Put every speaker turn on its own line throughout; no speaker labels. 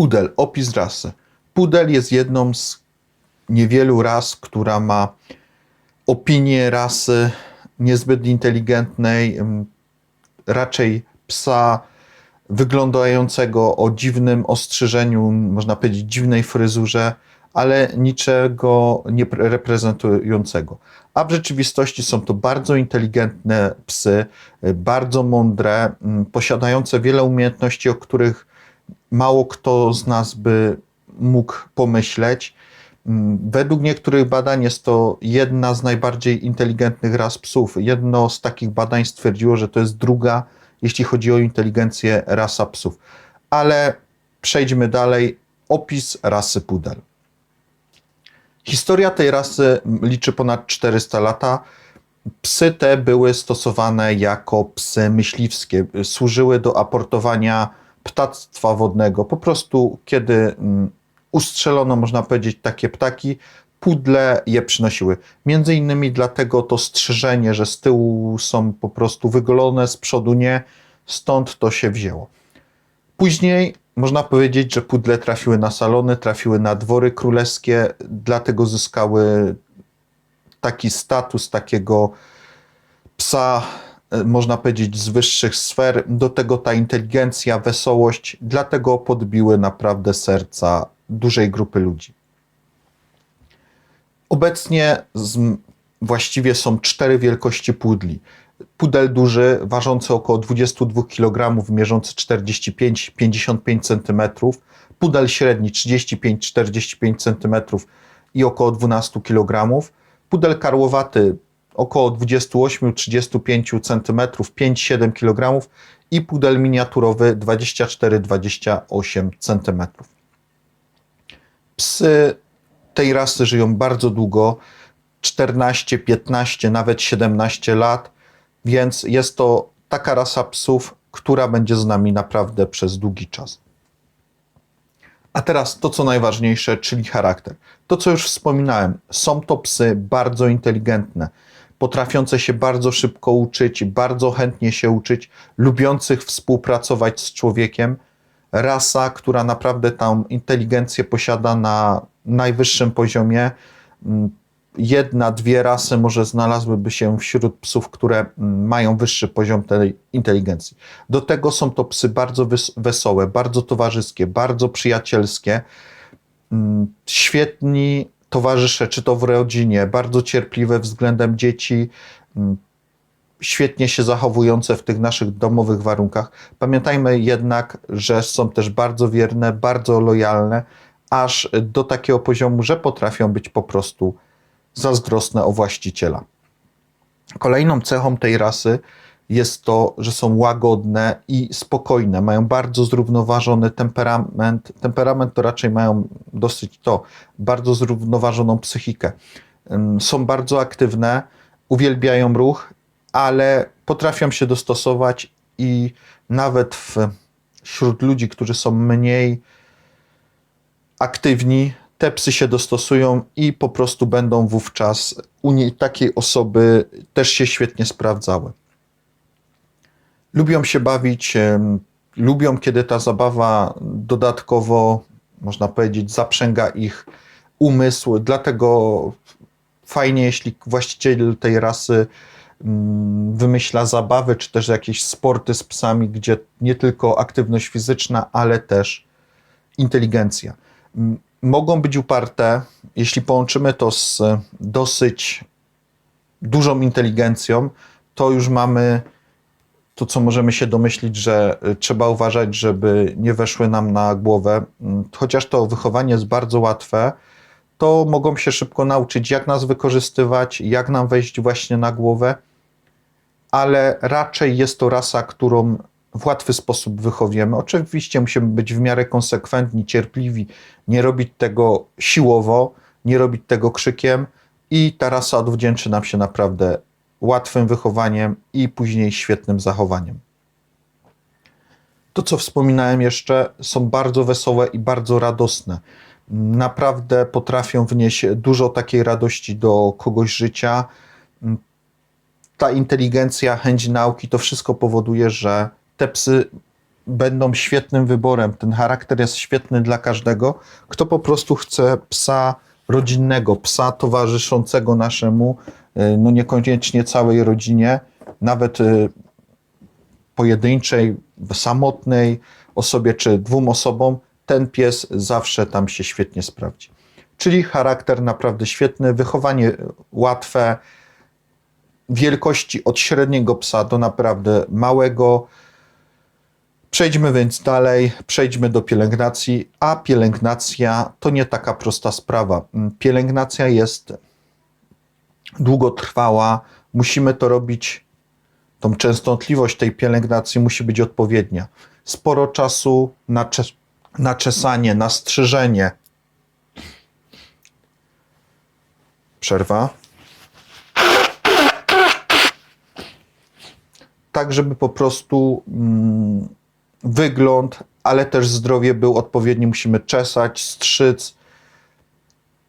Pudel, opis rasy. Pudel jest jedną z niewielu ras, która ma opinię rasy niezbyt inteligentnej, mm, raczej psa wyglądającego o dziwnym ostrzyżeniu, można powiedzieć dziwnej fryzurze, ale niczego nie pre- reprezentującego. A w rzeczywistości są to bardzo inteligentne psy, y, bardzo mądre, mm, posiadające wiele umiejętności, o których mało kto z nas by mógł pomyśleć. Mm, Według niektórych badań jest to jedna z najbardziej inteligentnych ras psów. Jedno z takich badań stwierdziło, że to jest druga, jeśli chodzi o inteligencję, rasa psów. Ale przejdźmy dalej. Opis rasy pudel. Historia tej rasy liczy ponad 400 lata. Psy te były stosowane jako psy myśliwskie, służyły do aportowania ptactwa wodnego. Po prostu, kiedy mm, ustrzelono, można powiedzieć, takie ptaki, pudle je przynosiły. Między innymi dlatego to strzyżenie, że z tyłu są po prostu wygolone, z przodu nie, stąd to się wzięło. Później można powiedzieć, że pudle trafiły na salony, trafiły na dwory królewskie, dlatego zyskały taki status takiego psa, można powiedzieć, z wyższych sfer. Do tego ta inteligencja, wesołość, dlatego podbiły naprawdę serca dużej grupy ludzi. Obecnie z, właściwie są cztery wielkości pudli. Pudel duży, ważący około 22 kg, mierzący 45-55 cm. Pudel średni 35-45 cm i około 12 kg. Pudel karłowaty około 28-35 cm, 5-7 kg i pudel miniaturowy 24-28 cm. Psy tej rasy żyją bardzo długo 14, 15, nawet 17 lat, więc jest to taka rasa psów, która będzie z nami naprawdę przez długi czas. A teraz to, co najważniejsze, czyli charakter. To, co już wspominałem, są to psy bardzo inteligentne, potrafiące się bardzo szybko uczyć, bardzo chętnie się uczyć, lubiących współpracować z człowiekiem. Rasa, która naprawdę tam inteligencję posiada na najwyższym poziomie. Jedna, dwie rasy może znalazłyby się wśród psów, które mm, mają wyższy poziom tej inteligencji. Do tego są to psy bardzo wesołe, bardzo towarzyskie, bardzo przyjacielskie, mm, świetni towarzysze, czy to w rodzinie, bardzo cierpliwe względem dzieci, mm, świetnie się zachowujące w tych naszych domowych warunkach. Pamiętajmy jednak, że są też bardzo wierne, bardzo lojalne, aż do takiego poziomu, że potrafią być po prostu zazdrosne o właściciela. Kolejną cechą tej rasy jest to, że są łagodne i spokojne, mają bardzo zrównoważony temperament. Temperament to raczej mają dosyć to, bardzo zrównoważoną psychikę. Ym, Są bardzo aktywne, uwielbiają ruch, ale potrafią się dostosować i nawet wśród ludzi, którzy są mniej aktywni, te psy się dostosują i po prostu będą wówczas u niej takiej osoby też się świetnie sprawdzały. Lubią się bawić, lubią, kiedy ta zabawa dodatkowo, można powiedzieć, zaprzęga ich umysł, dlatego fajnie, jeśli właściciel tej rasy mm, wymyśla zabawy, czy też jakieś sporty z psami, gdzie nie tylko aktywność fizyczna, ale też inteligencja. Mogą być uparte, jeśli połączymy to z dosyć dużą inteligencją, to już mamy to, co możemy się domyślić, że y, trzeba uważać, żeby nie weszły nam na głowę. Mm, Chociaż to wychowanie jest bardzo łatwe, to mogą się szybko nauczyć, jak nas wykorzystywać, jak nam wejść właśnie na głowę, ale raczej jest to rasa, którą w łatwy sposób wychowujemy. Oczywiście musimy być w miarę konsekwentni, cierpliwi, nie robić tego siłowo, nie robić tego krzykiem i ta rasa odwdzięczy nam się naprawdę łatwym wychowaniem i później świetnym zachowaniem. To, co wspominałem jeszcze, są bardzo wesołe i bardzo radosne. Naprawdę potrafią wnieść dużo takiej radości do kogoś życia. Ta inteligencja, chęć nauki, to wszystko powoduje, że te psy będą świetnym wyborem. Ten charakter jest świetny dla każdego, kto po prostu chce psa rodzinnego, psa towarzyszącego naszemu, y, no niekoniecznie całej rodzinie, nawet y, pojedynczej, samotnej osobie czy dwóm osobom, ten pies zawsze tam się świetnie sprawdzi. Czyli charakter naprawdę świetny, wychowanie łatwe, wielkości od średniego psa do naprawdę małego. Przejdźmy więc dalej, przejdźmy do pielęgnacji, a pielęgnacja to nie taka prosta sprawa. Pielęgnacja jest długotrwała, musimy to robić, tą częstotliwość tej pielęgnacji musi być odpowiednia. Sporo czasu na, cze- na czesanie, na strzyżenie. Przerwa. tak, żeby po prostu mm, wygląd, ale też zdrowie był odpowiedni. Musimy czesać, strzyc,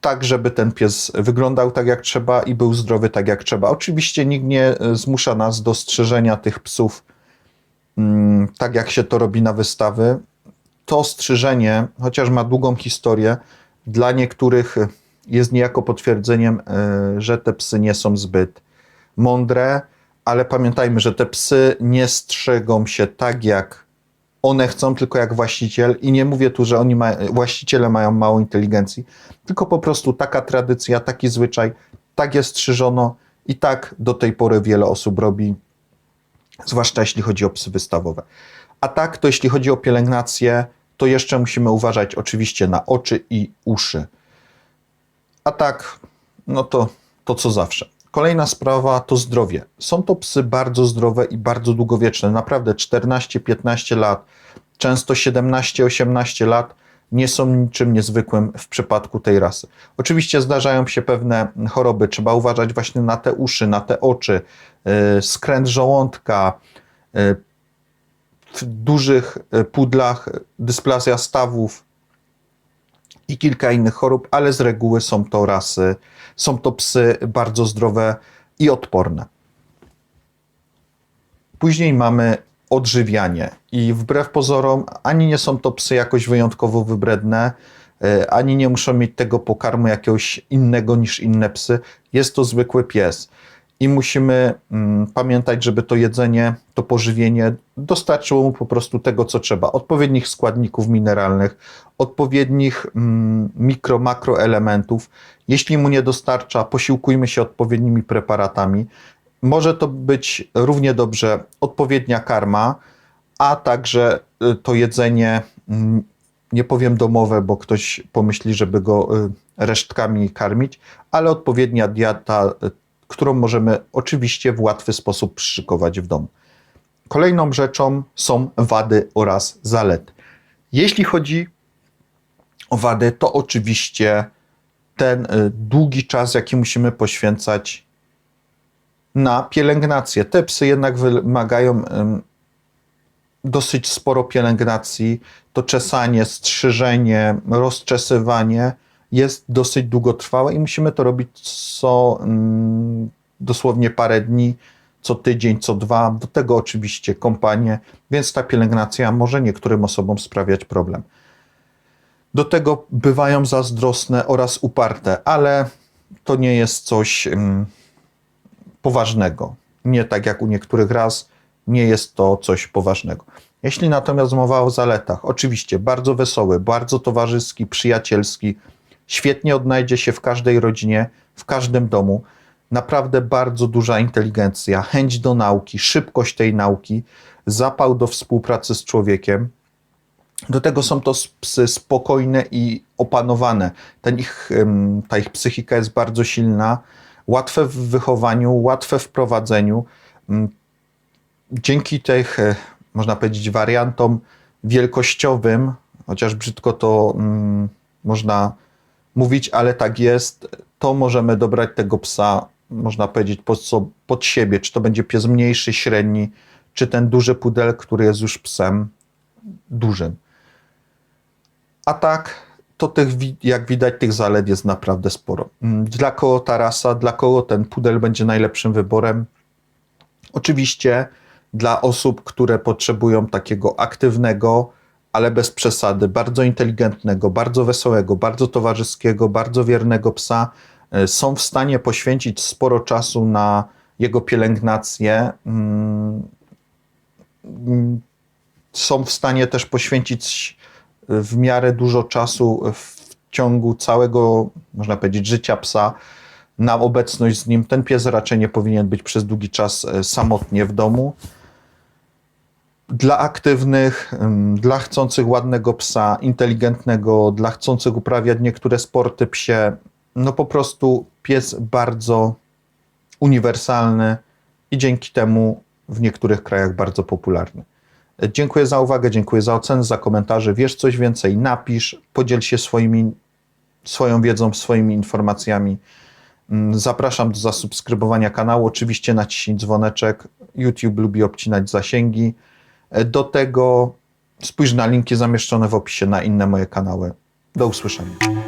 tak, żeby ten pies wyglądał tak jak trzeba i był zdrowy tak jak trzeba. Oczywiście nikt nie e, zmusza nas do strzyżenia tych psów mm, tak, jak się to robi na wystawy. To strzyżenie, chociaż ma długą historię, dla niektórych jest niejako potwierdzeniem, e, że te psy nie są zbyt mądre ale pamiętajmy, że te psy nie strzegą się tak, jak one chcą, tylko jak właściciel. I nie mówię tu, że oni ma, właściciele mają mało inteligencji, tylko po prostu taka tradycja, taki zwyczaj, tak jest strzyżono i tak do tej pory wiele osób robi, zwłaszcza jeśli chodzi o psy wystawowe. A tak, to jeśli chodzi o pielęgnację, to jeszcze musimy uważać oczywiście na oczy i uszy. A tak, no to, to co zawsze. Kolejna sprawa to zdrowie. Są to psy bardzo zdrowe i bardzo długowieczne. Naprawdę 14-15 lat, często 17-18 lat nie są niczym niezwykłym w przypadku tej rasy. Oczywiście zdarzają się pewne choroby, trzeba uważać właśnie na te uszy, na te oczy, yy, skręt żołądka, yy, w dużych y, pudlach dysplazja stawów i kilka innych chorób, ale z reguły są to rasy są to psy bardzo zdrowe i odporne. Później mamy odżywianie i wbrew pozorom ani nie są to psy jakoś wyjątkowo wybredne, e, ani nie muszą mieć tego pokarmu jakiegoś innego niż inne psy. Jest to zwykły pies i musimy mm, pamiętać, żeby to jedzenie, to pożywienie dostarczyło mu po prostu tego, co trzeba. Odpowiednich składników mineralnych, odpowiednich mm, mikro, makroelementów. Jeśli mu nie dostarcza, posiłkujmy się odpowiednimi preparatami. Może to być równie dobrze odpowiednia karma, a także y, to jedzenie, mm, nie powiem domowe, bo ktoś pomyśli, żeby go y, resztkami karmić, ale odpowiednia dieta którą możemy oczywiście w łatwy sposób przyszykować w domu. Kolejną rzeczą są wady oraz zalety. Jeśli chodzi o wady, to oczywiście ten y, długi czas, jaki musimy poświęcać na pielęgnację. Te psy jednak wymagają dosyć sporo pielęgnacji. To czesanie, strzyżenie, rozczesywanie jest dosyć długotrwałe i musimy to robić co mm, dosłownie parę dni, co tydzień, co dwa. Do tego oczywiście kompanie, więc ta pielęgnacja może niektórym osobom sprawiać problem. Do tego bywają zazdrosne oraz uparte, ale to nie jest coś mm, poważnego. Nie tak jak u niektórych raz, nie jest to coś poważnego. Jeśli natomiast mowa o zaletach, oczywiście bardzo wesoły, bardzo towarzyski, przyjacielski, Świetnie odnajdzie się w każdej rodzinie, w każdym domu. Naprawdę bardzo duża inteligencja, chęć do nauki, szybkość tej nauki, zapał do współpracy z człowiekiem. Do tego są to psy spokojne i opanowane. Ten ich, ta ich psychika jest bardzo silna, łatwe w wychowaniu, łatwe w prowadzeniu. Dzięki tych, e, można powiedzieć, wariantom wielkościowym, chociaż brzydko to można mówić, ale tak jest, to możemy dobrać tego psa, można powiedzieć, pod, pod siebie. Czy to będzie pies mniejszy, średni, czy ten duży pudel, który jest już psem dużym. A tak, to tych, jak widać, tych zalet jest naprawdę sporo. Mm, dla kogo ta rasa, dla kogo ten pudel będzie najlepszym wyborem? Oczywiście dla osób, które potrzebują takiego aktywnego, ale bez przesady, bardzo inteligentnego, bardzo wesołego, bardzo towarzyskiego, bardzo wiernego psa, y, są w stanie poświęcić sporo czasu na jego pielęgnację. mm, mm, Są w stanie też poświęcić w miarę dużo czasu w ciągu całego, można powiedzieć, życia psa na obecność z nim. Ten pies raczej nie powinien być przez długi czas e, samotnie w domu. Dla aktywnych, dla chcących ładnego psa, inteligentnego, dla chcących uprawiać niektóre sporty psie, no po prostu pies bardzo uniwersalny i dzięki temu w niektórych krajach bardzo popularny. Dziękuję za uwagę, dziękuję za ocenę, za komentarze. Wiesz coś więcej, napisz, podziel się swoimi, swoją wiedzą, swoimi informacjami. Mm, Zapraszam do zasubskrybowania kanału. Oczywiście naciśnij dzwoneczek. YouTube lubi obcinać zasięgi. E, Do tego spójrz na linki zamieszczone w opisie na inne moje kanały. Do usłyszenia.